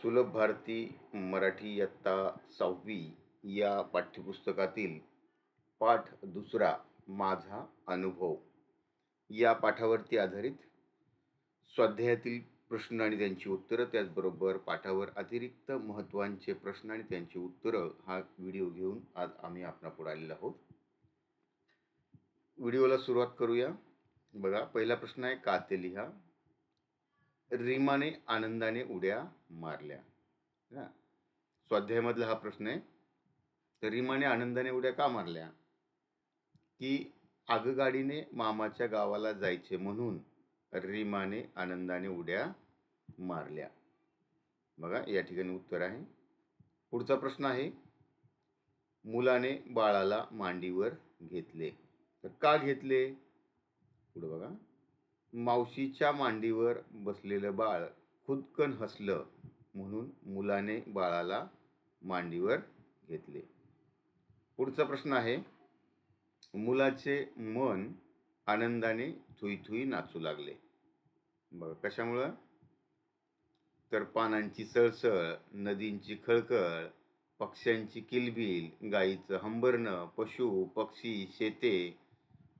सुलभ भारती मराठी इयत्ता सहावी या पाठ्यपुस्तकातील पाठ दुसरा माझा अनुभव. या पाठावरती आधारित स्वाध्यायातील प्रश्न आणि त्यांची उत्तरं त्याचबरोबर पाठावर अतिरिक्त महत्त्वांचे प्रश्न आणि त्यांची उत्तरं हा व्हिडिओ घेऊन आज आम्ही आपणापुढे आलेलो आहोत. व्हिडिओला सुरुवात करूया. बघा पहिला प्रश्न आहे का ते लिहा? रिमाने आनंदाने उड्या मारल्या. स्वाध्यायमधला हा प्रश्न आहे. तर रीमाने आनंदाने उड्या का मारल्या? की आगगाडीने मामाच्या गावाला जायचे म्हणून रीमाने आनंदाने उड्या मारल्या. बघा या ठिकाणी उत्तर आहे. पुढचा प्रश्न आहे. मुलाने बाळाला मांडीवर घेतले. तर का घेतले? पुढं बघा. मावशीच्या मांडीवर बसलेलं बाळ खुदकन हसलं म्हणून मुलाने बाळाला मांडीवर घेतले. पुढचा प्रश्न आहे मुलाचे मन आनंदाने थुई थुई नाचू लागले. बघा कशामुळं? तर पानांची सळसळ नदींची खळखळ पक्ष्यांची किलबिल गाईचं हंबरणं पशु पक्षी शेते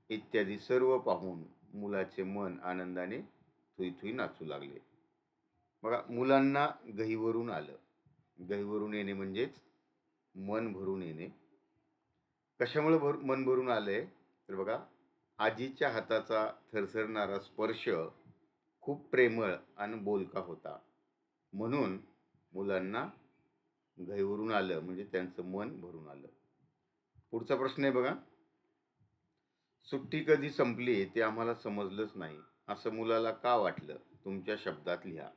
इत्यादी सर्व पाहून मुलाचे मन आनंदाने थुई थुई नाचू लागले. बघा मुलांना गहीवरून आलं. गहीवरून येणे म्हणजेच मन भरून येणे. कशामुळे भर मन भरून आलंय? तर बघा आजीच्या हाताचा थरथरणारा स्पर्श खूप प्रेमळ आणि बोलका होता. म्हणून मुलांना गहीवरून आलं म्हणजे त्यांचं मन भरून आलं. पुढचा प्रश्न आहे बघा. सुट्टी कधी संपली ते आम्हाला समजलंच नाही. असं मुलाला का वाटलं? तुमच्या शब्दात लिहा.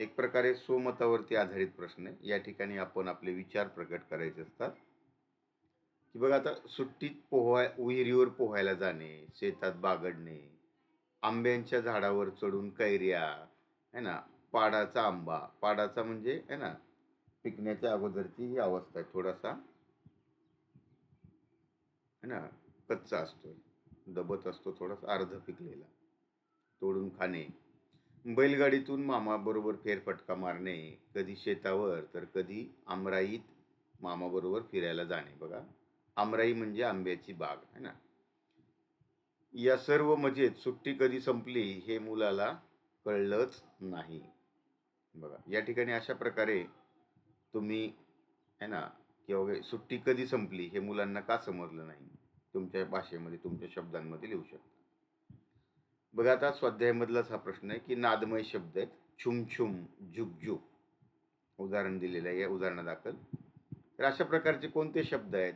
एक प्रकारे स्वमतावरती आधारित प्रश्न आहे. या ठिकाणी आपण आपले विचार प्रकट करायचे असतात. की बघा आता सुट्टीत पोहाय विहिरीवर पोहायला जाणे शेतात बागडणे आंब्यांच्या झाडावर चढून कैऱ्या है ना पाडाचा आंबा पाडाचा म्हणजे है ना पिकण्याच्या अगोदरची ही अवस्था आहे. थोडासा है ना कच्चा असतो दबत असतो थोडासा अर्ध पिकलेला. तोडून खाणे. बैलगाडीतून मामाबरोबर फेरफटका मारणे कधी शेतावर तर कधी आमराईत मामाबरोबर फिरायला जाणे. बघा आमराई म्हणजे आंब्याची बाग है ना? या सर्व मजेत सुट्टी कधी संपली हे मुलाला कळलंच नाही. बघा या ठिकाणी अशा प्रकारे तुम्ही है ना किंवा सुट्टी कधी संपली हे मुलांना का समजलं नाही? तुमच्या भाषेमध्ये तुमच्या शब्दांमध्ये लिहू शकता. बघा आता स्वाध्यायामधलाच हा प्रश्न आहे की नादमय शब्द आहेत. छुम छुम उदाहरण दिलेलं आहे या उदाहरणादाखल तर अशा प्रकारचे कोणते शब्द आहेत?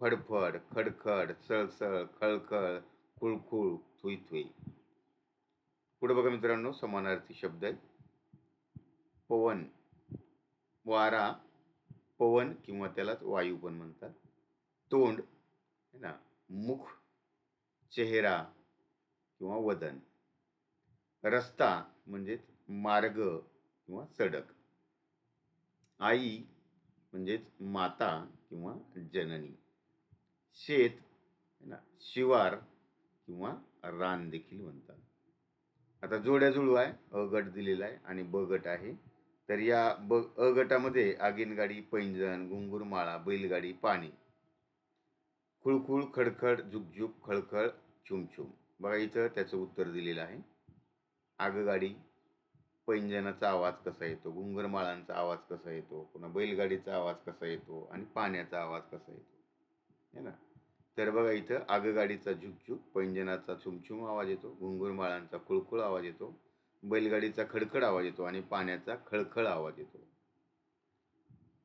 फडफड खडखड सळसळ खळखळ खुळखुळ थुई थुई पुढे बघा मित्रांनो समानार्थी शब्द आहेत. पवन वारा पवन किंवा त्यालाच वायू पण म्हणतात. तोंड है ना मुख चेहरा किंवा वदन. रस्ता म्हणजेच मार्ग किंवा सडक. आई म्हणजेच माता किंवा जननी. शेत ना शिवार किंवा रान देखील म्हणतात. आता जोड्या जुळू आहे अ गट दिलेला आहे आणि ब गट आहे. तर या ब अ गटामध्ये आगीनगाडी पैंजण घुंगुरमाळा बैलगाडी पाणी. खुळखुळ खडखड झुकझुक खळखळ छुमछुम बघा इथं त्याचं उत्तर दिलेलं आहे. आगगाडी. पैंजनाचा आवाज कसा येतो? घुंगरमाळांचा आवाज कसा येतो? पुन्हा बैलगाडीचा आवाज कसा येतो? आणि पाण्याचा आवाज कसा येतो? है ना? तर बघा इथं आगगाडीचा झुकझुक पैंजनाचा छुमछुम आवाज येतो घुंगुरमाळांचा कुळकुळ आवाज येतो बैलगाडीचा खडखड आवाज येतो आणि पाण्याचा खळखळ आवाज येतो.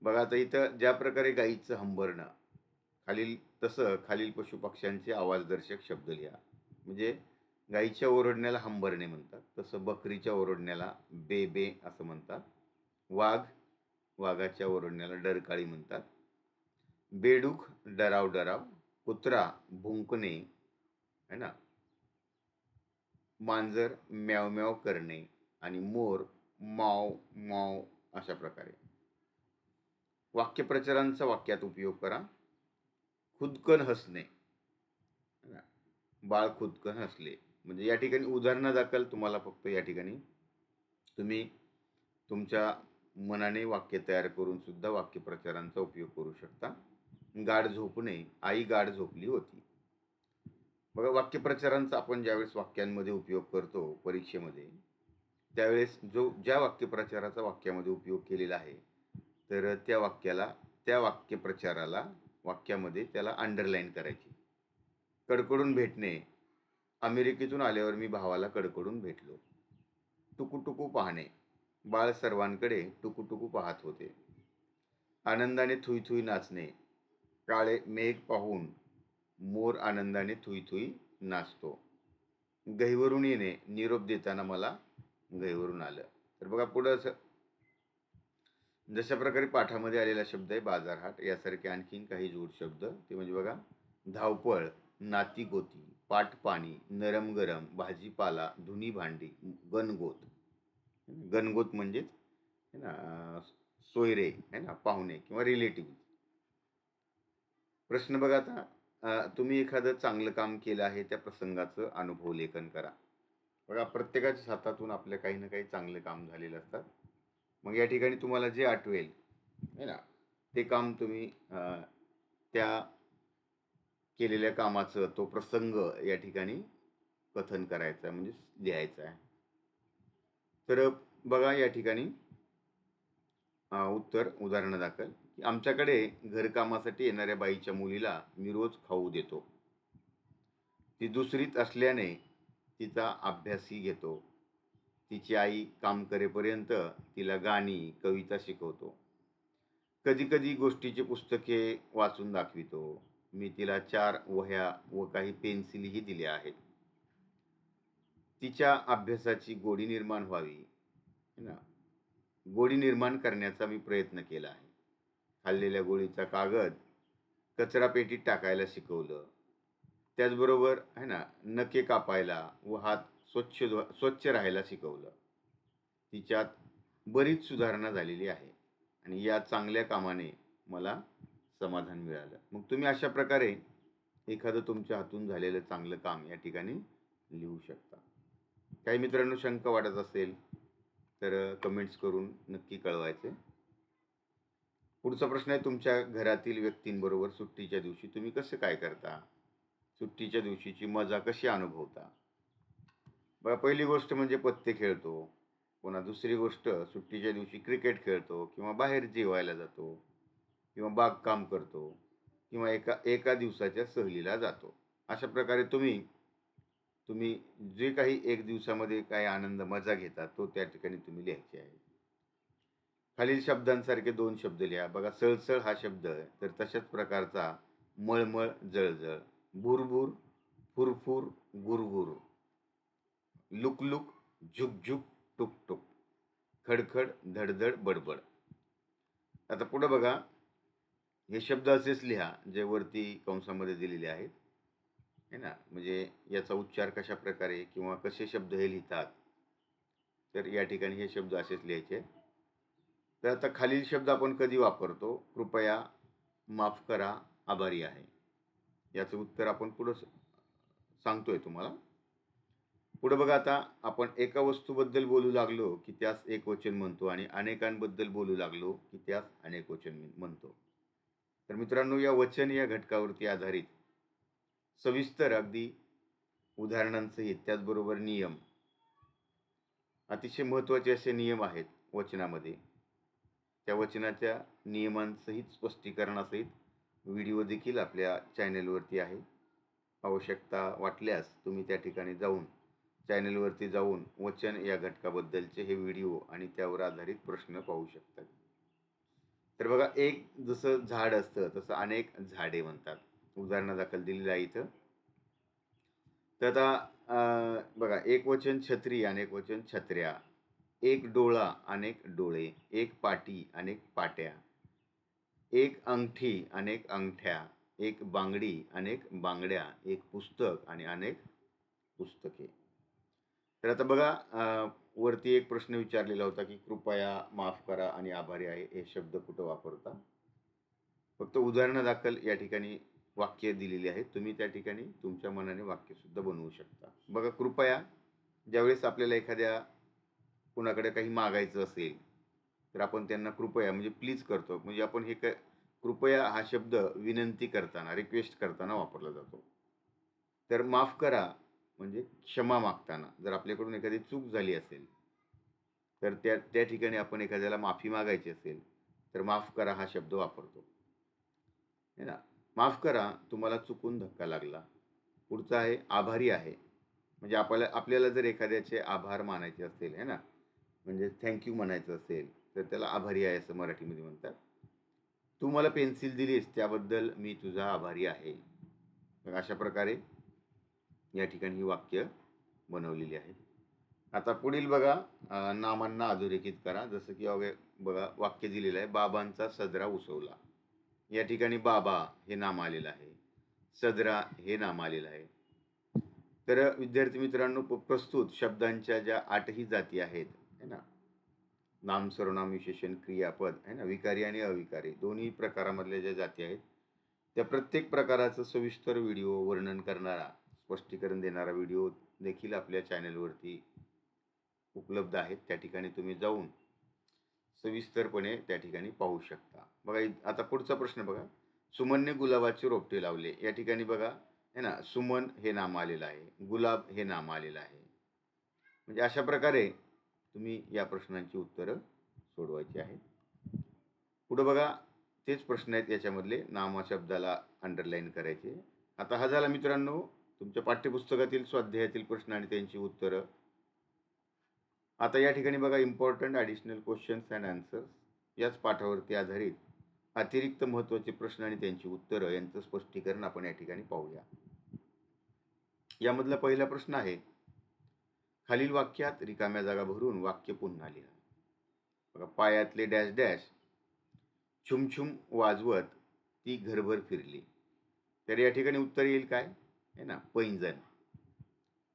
बघा आता इथं ज्या प्रकारे गाईचं हंबरणं खालील तसं खालील पशुपक्ष्यांचे आवाजदर्शक शब्द लिहा. म्हणजे गाईच्या ओरडण्याला हंबरणे म्हणतात. तसं बकरीच्या ओरडण्याला बेबे असं म्हणतात. वाघ वाघाच्या ओरडण्याला डरकाळी म्हणतात. बेडूक डराव डराव. कुत्रा भुंकणे है ना? मांजर म्याव म्याव करणे आणि मोर माव माव अशा प्रकारे. वाक्यप्रचारांचा वाक्यात उपयोग करा. खुदकन हसणे. बाळ खुदकन हसले. म्हणजे या ठिकाणी उदाहरणादाखल तुम्हाला फक्त या ठिकाणी. तुम्ही तुमच्या मनाने वाक्य तयार करून सुद्धा वाक्यप्रचारांचा उपयोग करू शकता. गाढ झोपणे आई गाढ झोपली होती. बघा वाक्यप्रचारांचा आपण ज्यावेळेस वाक्यांमध्ये उपयोग करतो परीक्षेमध्ये त्यावेळेस जो ज्या वाक्यप्रचाराचा वाक्यामध्ये उपयोग केलेला आहे तर त्या वाक्याला त्या वाक्यप्रचाराला वाक्यामध्ये त्याला अंडरलाईन करायची. कडकडून भेटणे. अमेरिकेतून आल्यावर मी भावाला कडकडून भेटलो. टुकू पाहणे. बाळ सर्वांकडे टुकूटुकू पाहत होते. आनंदाने थुई थुई नाचणे. काळे मेघ पाहून मोर आनंदाने थुई थुई नाचतो. गहीवरून येणे. निरोप देताना मला गहीवरून आलं. तर बघा पुढं असं. जशा प्रकारे पाठामध्ये आलेला शब्द आहे बाजारहाट यासारखे आणखीन काही जोड शब्द. ते म्हणजे बघा धावपळ. नातीगोती पाटपाणी नरम गरम भाजीपाला धुनी भांडी गणगोत. गणगोत म्हणजेच है ना सोयरे है ना पाहुणे किंवा रिलेटिव्ह प्रश्न बघा आता तुम्ही एखादं चांगलं काम केलं आहे त्या प्रसंगाचं अनुभव लेखन करा. बघा प्रत्येकाच्या हातातून आपल्या काही ना काही चांगले काम झालेलं असतात. मग या ठिकाणी तुम्हाला जे आठवेल है ना ते काम तुम्ही त्या केलेल्या कामाचं तो प्रसंग या ठिकाणी कथन करायचा आहे म्हणजे लिहायचा आहे. तर बघा या ठिकाणी उत्तर उदाहरणादाखल की आमच्याकडे घरकामासाठी येणाऱ्या बाईच्या मुलीला मी रोज खाऊ देतो. ती दुसरीत असल्याने तिचा अभ्यासही घेतो. तिची आई काम करेपर्यंत तिला गाणी कविता शिकवतो. कधी कधी गोष्टीची पुस्तके वाचून दाखवितो. मी तिला चार वह्या व काही पेन्सिलही दिल्या आहेत. तिच्या अभ्यासाची गोडी निर्माण व्हावी ना? गोडी निर्माण करण्याचा मी प्रयत्न केला आहे. खाल्लेल्या गोळीचा कागद कचरा पेटीत टाकायला शिकवलं. त्याचबरोबर आहे ना नके कापायला व हात स्वच्छ स्वच्छ राहायला शिकवलं. तिच्यात बरीच सुधारणा झालेली आहे आणि या चांगल्या कामाने मला समाधान मिळालं. मग तुम्ही अशा प्रकारे एखादं तुमच्या हातून झालेलं चांगलं काम या ठिकाणी लिहू शकता. काही मित्रांनो शंका वाटत असेल तर कमेंट्स करून नक्की कळवायचे. पुढचा प्रश्न आहे तुमच्या घरातील व्यक्तींबरोबर सुट्टीच्या दिवशी तुम्ही कसं काय करता? सुट्टीच्या दिवशीची मजा कशी अनुभवता? बघा पहिली गोष्ट म्हणजे पत्ते खेळतो. पुन्हा दुसरी गोष्ट सुट्टीच्या दिवशी क्रिकेट खेळतो किंवा बाहेर जेवायला जातो. किंवा बागकाम करतो किंवा एका एका दिवसाच्या सहलीला जातो. अशा प्रकारे तुम्ही तुम्ही जे काही एक दिवसामध्ये काही आनंद मजा घेता तो त्या ठिकाणी तुम्ही लिहायचे आहे. खालील शब्दांसारखे दोन शब्द लिहा. बघा सळसळ हा शब्द आहे तर तशाच प्रकारचा मळमळ जळजळ भुरभुर फुरफुर गुरगुर लुकलुक झुकझुक टुकटुक खडखड धडधड बडबड. आता पुढं बघा हे शब्द असेच लिहा जे वरती कंसामध्ये दिलेले आहेत. है ना? म्हणजे याचा उच्चार कशा प्रकारे किंवा कसे शब्द हे लिहितात. तर या ठिकाणी हे शब्द असेच लिहायचे. तर आता खालील शब्द आपण कधी वापरतो? कृपया माफ करा आभारी आहे. याचं उत्तर आपण पुढं सांगतोय तुम्हाला. पुढं बघा आता आपण एका वस्तूबद्दल बोलू लागलो की त्यास एक वचन म्हणतो आणि अनेकांबद्दल बोलू लागलो की त्यास अनेक वचन म्हणतो. तर मित्रांनो या वचन या घटकावरती आधारित सविस्तर अगदी उदाहरणांसहित त्याचबरोबर नियम अतिशय महत्त्वाचे असे नियम आहेत वचनामध्ये. त्या वचनाच्या नियमांसहित स्पष्टीकरणासहित व्हिडिओ देखील आपल्या चॅनेलवरती आहे. आवश्यकता वाटल्यास तुम्ही त्या ठिकाणी जाऊन चॅनलवरती जाऊन वचन या घटकाबद्दलचे हे व्हिडिओ आणि त्यावर आधारित प्रश्न पाहू शकता. तर बघा एक जसं झाड असतं तसं अनेक झाडे म्हणतात. उदाहरणादाखल दिलेलं आहे इथं. तर आता बघा एक वचन छत्री अनेक वचन छत्र्या. एक डोळा अनेक डोळे. एक पाटी अनेक पाट्या. एक अंगठी अनेक अंगठ्या. एक बांगडी अनेक बांगड्या. एक पुस्तक आणि अनेक पुस्तके. तर आता बघा वरती एक प्रश्न विचारलेला होता की कृपया माफ करा आणि आभारी आहे हे शब्द कुठं वापरता? फक्त उदाहरणादाखल या ठिकाणी वाक्य दिलेली आहेत. तुम्ही त्या ठिकाणी तुमच्या मनाने वाक्यसुद्धा बनवू शकता. बघा कृपया ज्यावेळेस आपल्याला एखाद्या कुणाकडे काही मागायचं असेल तर आपण त्यांना कृपया म्हणजे प्लीज करतो. म्हणजे आपण हे क कृपया हा शब्द विनंती करताना रिक्वेस्ट करताना वापरला जातो. तर माफ करा म्हणजे क्षमा मागताना जर आपल्याकडून एखादी चूक झाली असेल तर त्या त्या ठिकाणी आपण एखाद्याला माफी मागायची असेल तर माफ करा हा शब्द वापरतो. है ना? माफ करा तुम्हाला चुकून धक्का लागला. पुढचा आहे आभारी आहे. म्हणजे आपल्याला आपल्याला जर एखाद्याचे आभार मानायचे असेल है ना? म्हणजे थँक्यू म्हणायचं असेल तर त्याला आभारी आहे असं मराठीमध्ये म्हणतात. तू मला पेन्सिल दिलीस त्याबद्दल मी तुझा आभारी आहे. मग अशा प्रकारे या ठिकाणी ही वाक्य बनवलेली आहेत आता पुढील बघा नामांना अधोरेखित करा. जसं की अवघे बघा वाक्य दिलेलं आहे बाबांचा सदरा उसवला. या ठिकाणी बाबा हे नाम आलेलं आहे. सदरा हे नाम आलेलं आहे. तर विद्यार्थी मित्रांनो प- प्रस्तुत शब्दांच्या ज्या आठही जाती आहेत है ना? नाम सर्वनाम विशेषण क्रियापद है ना? विकारी आणि अविकारी. दोन्ही प्रकारामधल्या ज्या जाती आहेत त्या प्रत्येक प्रकाराचं सविस्तर व्हिडिओ वर्णन करणारा स्पष्टीकरण देणारा व्हिडिओ देखील आपल्या चॅनलवरती उपलब्ध आहेत. त्या ठिकाणी तुम्ही जाऊन सविस्तरपणे त्या ठिकाणी पाहू शकता. बघा आता पुढचा प्रश्न बघा. सुमनने गुलाबाचे रोपटे लावले. या ठिकाणी बघा है ना सुमन हे नाम आलेलं आहे. गुलाब हे नाम आलेलं आहे. म्हणजे अशा प्रकारे तुम्ही या प्रश्नांची उत्तरं सोडवायची आहेत. पुढं बघा तेच प्रश्न आहेत याच्यामधले. नामा शब्दाला अंडरलाईन करायचे. आता हा झाला मित्रांनो. तुमच्या पाठ्यपुस्तकातील स्वाध्यायातील प्रश्न आणि त्यांची उत्तरं. आता या ठिकाणी बघा important additional questions and answers याच पाठावरती आधारित अतिरिक्त महत्त्वाचे प्रश्न आणि त्यांची उत्तरं यांचं स्पष्टीकरण आपण या ठिकाणी पाहूया. यामधला पहिला प्रश्न आहे खालील वाक्यात रिकाम्या जागा भरून वाक्य पुन्हा लिहा. बघा पायातले डॅश डॅश छुमछुम वाजवत ती घरभर फिरली. तर या ठिकाणी उत्तर येईल काय? आहे ना पैंजण.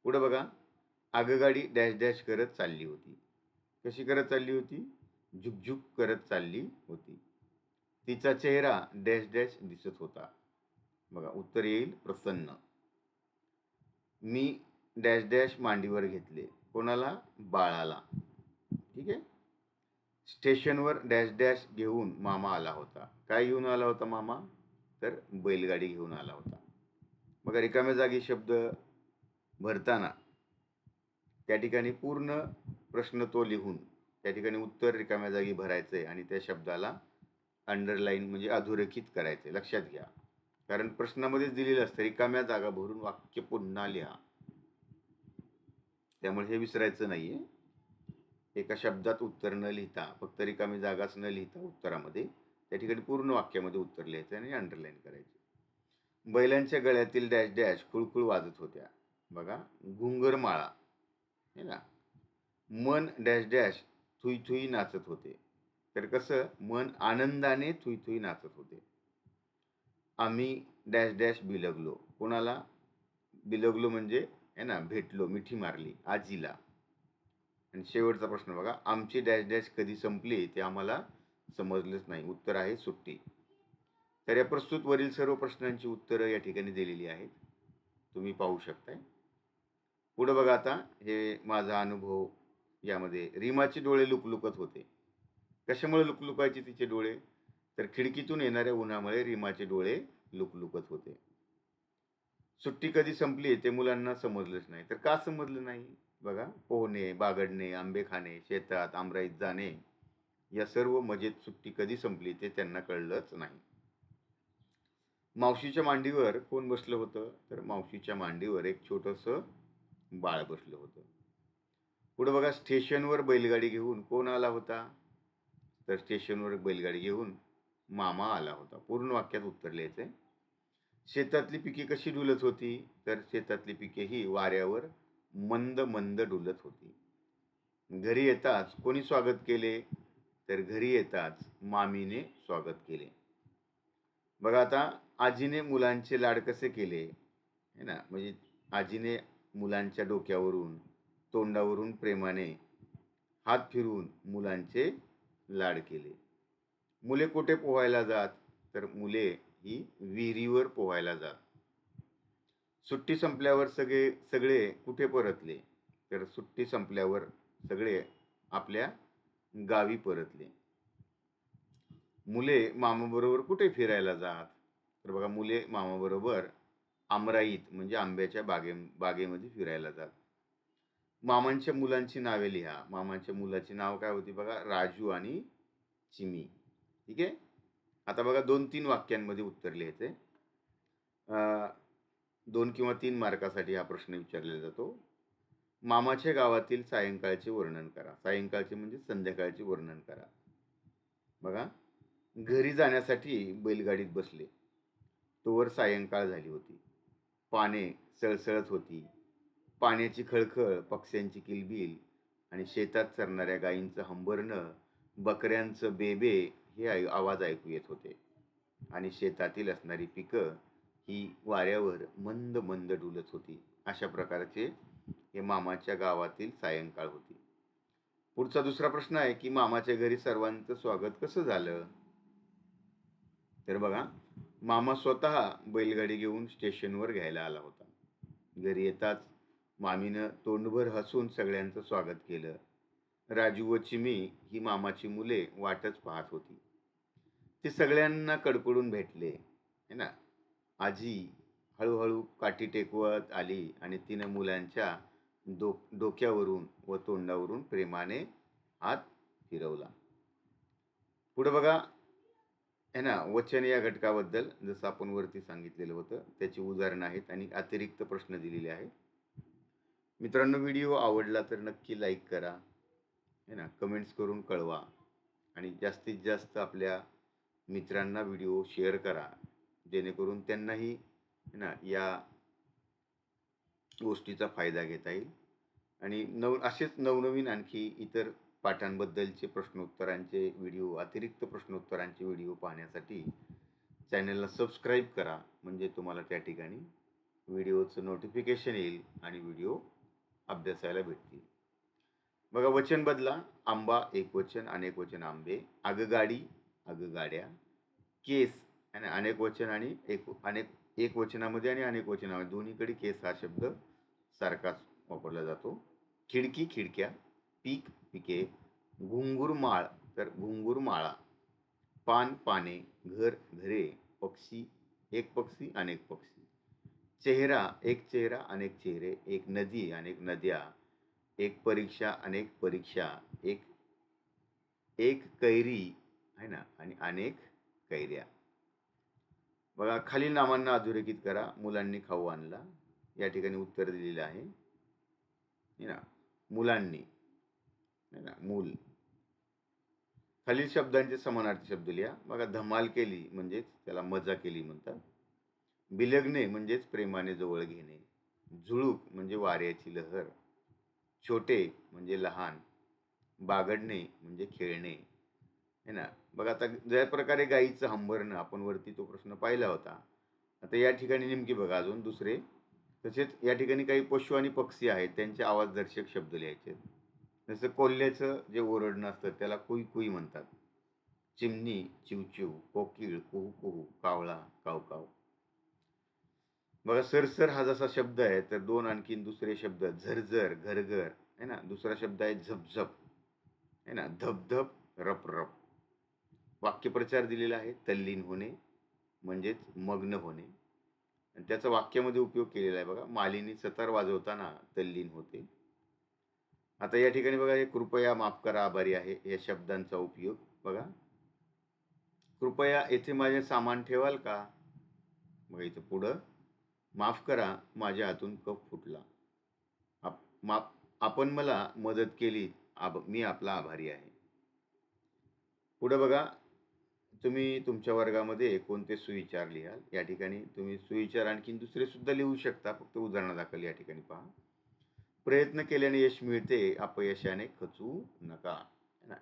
पुढं बघा आगगाडी डॅश डॅश करत चालली होती. कशी करत चालली होती? झुकझुक करत चालली होती. तिचा चेहरा डॅश डॅश दिसत होता. बघा उत्तर येईल प्रसन्न. मी डॅश डॅश मांडीवर घेतले. कोणाला? बाळाला. ठीक आहे? स्टेशनवर डॅश डॅश घेऊन मामा आला होता. काय घेऊन आला होता मामा? तर बैलगाडी घेऊन आला होता. मग रिकाम्या जागी शब्द भरताना त्या ठिकाणी पूर्ण प्रश्न तो लिहून त्या ठिकाणी उत्तर रिकाम्या जागी भरायचं आहे आणि त्या शब्दाला अंडरलाईन म्हणजे अधोरेखित करायचं आहे लक्षात घ्या. कारण प्रश्नामध्येच दिलेलं असतं. रिकाम्या जागा भरून वाक्य पुन्हा लिहा. त्यामुळे हे विसरायचं नाही आहे एका शब्दात उत्तर न लिहिता फक्त रिकामी जागाच न लिहिता उत्तरामध्ये त्या ठिकाणी पूर्ण वाक्यामध्ये उत्तर लिहायचं आणि अंडरलाईन करायचे बैलांच्या गळ्यातील डॅश डॅश खुळखुळ वाजत होत्या. बघा घुंगरमाळा. है ना? मन डॅश डॅश थुई थुई नाचत होते. तर कसं? मन आनंदाने थुई थुई नाचत होते. आम्ही डॅश डॅश बिलगलो. कोणाला? बिलगलो म्हणजे आहे ना भेटलो मिठी मारली आजीला. आणि शेवटचा प्रश्न बघा आमची डॅश डॅश कधी संपली ते आम्हाला समजलंच नाही. उत्तर आहे सुट्टी. तर या प्रस्तुत वरील सर्व प्रश्नांची उत्तरं या ठिकाणी दिलेली आहेत. तुम्ही पाहू शकताय. पुढं बघा आता हे माझा अनुभव यामध्ये. रीमाचे डोळे लुकलुकत होते. कशामुळे लुकलुकायचे तिचे डोळे? तर खिडकीतून येणाऱ्या उन्हामुळे रीमाचे डोळे लुकलुकत होते. सुट्टी कधी संपली ते मुलांना समजलंच नाही. तर का समजलं नाही? बघा पोहणे बागडणे आंबे खाणे शेतात आमराईत जाणे या सर्व मजेत सुट्टी कधी संपली ते त्यांना कळलंच नाही. मावशीच्या मांडीवर कोण बसलं होतं? तर मावशीच्या मांडीवर एक छोटंसं बाळ बसलं होतं. पुढं बघा स्टेशनवर बैलगाडी घेऊन कोण आला होता? तर स्टेशनवर बैलगाडी घेऊन मामा आला होता. पूर्ण वाक्यात उत्तर लिहायचं आहे शेतातली पिके कशी डुलत होती? तर शेतातली पिके ही वाऱ्यावर मंद मंद डुलत होती. घरी येताच कोणी स्वागत केले? तर घरी येताच मामीने स्वागत केले. बघा आता आजीने मुलांचे लाड कसे केले? है ना? म्हणजे आजीने मुलांच्या डोक्यावरून तोंडावरून प्रेमाने हात फिरून मुलांचे लाड केले. मुले कुठे पोहायला जात? तर मुले ही विहिरीवर पोहायला जात. सुट्टी संपल्यावर सगळे सगळे कुठे परतले? तर सुट्टी संपल्यावर सगळे आपल्या गावी परतले. मुले मामाबरोबर कुठे फिरायला जात? तर बघा मुले मामाबरोबर आमराईत म्हणजे आंब्याच्या बागे बागेमध्ये फिरायला जात मामांच्या मुलांची नावे लिहा. मामांच्या मुलाची नाव काय होती बघा? राजू आणि चिमी. ठीक आहे? आता बघा दोन तीन वाक्यांमध्ये उत्तर लिहायचे. दोन किंवा तीन मार्कासाठी हा प्रश्न विचारलेला जातो. मामाच्या गावातील सायंकाळचे वर्णन करा. सायंकाळचे म्हणजे संध्याकाळचे वर्णन करा. बघा घरी जाण्यासाठी बैलगाडीत बसले. तोवर सायंकाळ झाली होती. पाने सळसळत होती. पाण्याची खळखळ पक्ष्यांची किलबिल आणि शेतात चरणाऱ्या गायींचं हंबरणं बकऱ्यांचं बेबे हे ऐ- आवाज ऐकू येत होते. आणि शेतातील असणारी पिकं ही वाऱ्यावर मंद मंद डुलत होती. अशा प्रकारचे हे मामाच्या गावातील सायंकाळ होती. पुढचा दुसरा प्रश्न आहे की मामाच्या घरी सर्वांचं स्वागत कसं झालं? तर बघा मामा स्वतः बैलगाडी घेऊन स्टेशनवर घ्यायला आला होता. घरी येताच मामीनं तोंडभर हसून सगळ्यांचं स्वागत केलं. राजू व चिमी ही मामाची मुले वाटच पाहत होती. ते सगळ्यांना कडकडून भेटले है ना? आजी हळूहळू काठी टेकवत आली आणि तिनं मुलांच्या डो डोक्यावरून व तोंडावरून प्रेमाने हात फिरवला. पुढे बघा आहे ना? वचन या घटकाबद्दल जसं आपण वरती सांगितलेलं होतं त्याची उदाहरणं आहेत आणि अतिरिक्त प्रश्न दिलेले आहेत. मित्रांनो व्हिडिओ आवडला तर नक्की लाईक करा है ना? कमेंट्स करून कळवा आणि जास्तीत जास्त आपल्या मित्रांना व्हिडिओ शेअर करा जेणेकरून त्यांनाही है ना या गोष्टीचा फायदा घेता येईल. आणि नव असेच नवनवीन आणखी इतर पाठांबद्दलचे प्रश्नोत्तरांचे व्हिडिओ अतिरिक्त प्रश्नोत्तरांचे व्हिडिओ पाहण्यासाठी चॅनलला सबस्क्राईब करा. म्हणजे तुम्हाला त्या ठिकाणी व्हिडिओचं नोटिफिकेशन येईल आणि व्हिडिओ अभ्यासायला भेटतील. बघा वचन बदला. आंबा एक वचन अनेक वचन आंबे. आगगाडी आगगाड्या. केस आणि अनेक वचन आणि एक अनेक एक वचनामध्ये आणि अनेक वचनामध्ये. दोन्हीकडे केस हा शब्द सारखाच वापरला जातो. खिडकी खिडक्या. पीक पिके घुंगुरमाळ तर घुंगुरमाळा पान पाने घर घरे पक्षी एक पक्षी अनेक पक्षी. चेहरा एक चेहरा अनेक चेहरे एक नदी अनेक नद्या एक परीक्षा अनेक परीक्षा एक एक कैरी आहे ना आणि अनेक कैऱ्या. बघा खालील नामांना अधोरेखित करा. मुलांनी खाऊ आणला. या ठिकाणी उत्तर दिलेलं आहे. ना मुलांनी. मूल. खालील शब्दांचे समानार्थी शब्द लिहा. बघा धमाल केली म्हणजेच त्याला मजा केली म्हणतात. बिलगणे म्हणजेच प्रेमाने जवळ घेणे. झुळूक म्हणजे वाऱ्याची लहर. छोटे म्हणजे लहान. बागडणे म्हणजे खेळणे. है ना? बघा आता ज्या प्रकारे गाईचं हंबरणं आपण वरती तो प्रश्न पाहिला होता. आता या ठिकाणी नेमकी बघा अजून दुसरे. तसेच या ठिकाणी काही पशु आणि पक्षी आहेत त्यांचे आवाजदर्शक शब्द लिहायचे आहेत. जसं कोल्ह्याचं जे ओरडणं असतं त्याला कुई कुई म्हणतात. चिमणी चिवचिव कोकिळ कुहू कुहू कावळा काव काव. बघा सरसर हा जसा शब्द आहे तर दोन आणखीन दुसरे शब्द झरझर घरघर है ना? दुसरा शब्द आहे झपझप. आहे ना? धपधप रपरप. वाक्यप्रचार दिलेला आहे तल्लीन होणे म्हणजेच मग्न होणे. आणि त्याचा वाक्यामध्ये उपयोग केलेला आहे. बघा मालिनी सतार वाजवताना तल्लीन होते. आता या ठिकाणी बघा हे कृपया माफ करा आभारी आहे या शब्दांचा उपयोग. बघा. कृपया येथे माझे सामान ठेवाल का? बघा इथं पुढं. माफ करा माझ्या हातून कप फुटला. आप माफ आपण मला मदत केली. आब मी आपला आभारी आहे. पुढं बघा. तुम्ही तुमच्या वर्गामध्ये कोणते सुविचार लिहाल. या ठिकाणी तुम्ही सुविचार आणखीन दुसरे सुद्धा लिहू शकता. फक्त उदाहरणादाखल या ठिकाणी पहा. प्रयत्न केल्याने यश मिळते अपयशाने खचू नका.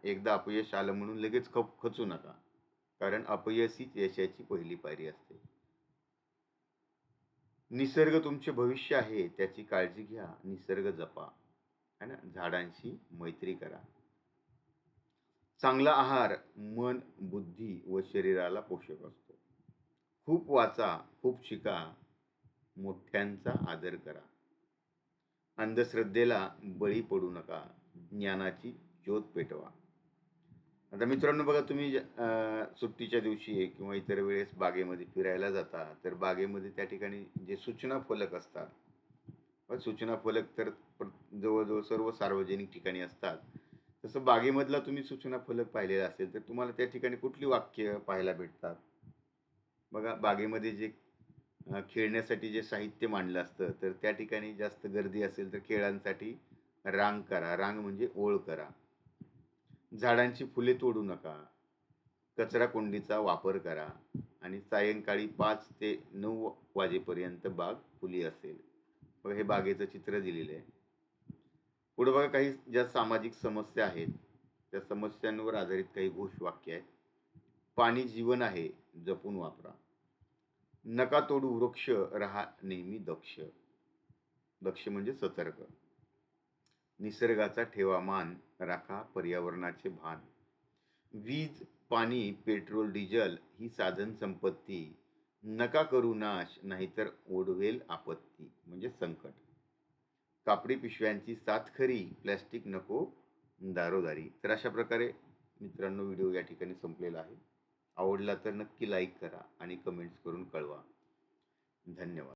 एकदा अपयश आलं म्हणून लगेच खप खचू नका. कारण अपयश हीच यशाची पहिली पायरी असते. निसर्ग तुमचे भविष्य आहे त्याची काळजी घ्या निसर्ग जपा. है ना? झाडांशी मैत्री करा. चांगला आहार मन बुद्धी व शरीराला पोषक असतो. खूप वाचा खूप शिका मोठ्यांचा आदर करा. अंधश्रद्धेला बळी पडू नका. ज्ञानाची ज्योत पेटवा. आता मित्रांनो बघा तुम्ही सुट्टीच्या दिवशी किंवा इतर वेळेस बागेमध्ये फिरायला जाता तर बागेमध्ये त्या ठिकाणी जे सूचना फलक असतात सूचना फलक तर जवळजवळ सर्व सार्वजनिक ठिकाणी असतात. तसं बागेमधला तुम्ही सूचना फलक पाहिलेला असेल तर तुम्हाला त्या ठिकाणी कुठली वाक्य पाहायला भेटतात? बघा बागेमध्ये जे खेळण्यासाठी जे साहित्य मांडलं असतं तर त्या ठिकाणी जास्त गर्दी असेल तर खेळांसाठी रांग करा. रांग म्हणजे ओळ करा. झाडांची फुले तोडू नका. कचरा कोंडीचा वापर करा. आणि सायंकाळी पाच ते नऊ वाजेपर्यंत बाग फुली असेल. बघा हे बागेचं चित्र दिलेलं आहे. पुढे बघा काही ज्या सामाजिक समस्या आहेत त्या समस्यांवर आधारित काही घोषवाक्य आहेत. पाणी जीवन आहे जपून वापरा. नका तोडू वृक्ष रहा नेहमी दक्ष. दक्ष म्हणजे सतर्क. निसर्गाचा ठेवा मान राखा पर्यावरणाचे भान. वीज पाणी पेट्रोल डिझेल ही साधन संपत्ती. नका करू नाश नाहीतर ओढवेल आपत्ती म्हणजे संकट. कापडी पिशव्यांची साथ खरी प्लॅस्टिक नको दारोदारी. तर अशा प्रकारे मित्रांनो व्हिडिओ या ठिकाणी संपलेला आहे. आवडला तर नक्की लाईक करा आणि कमेंट्स करून कळवा. धन्यवाद.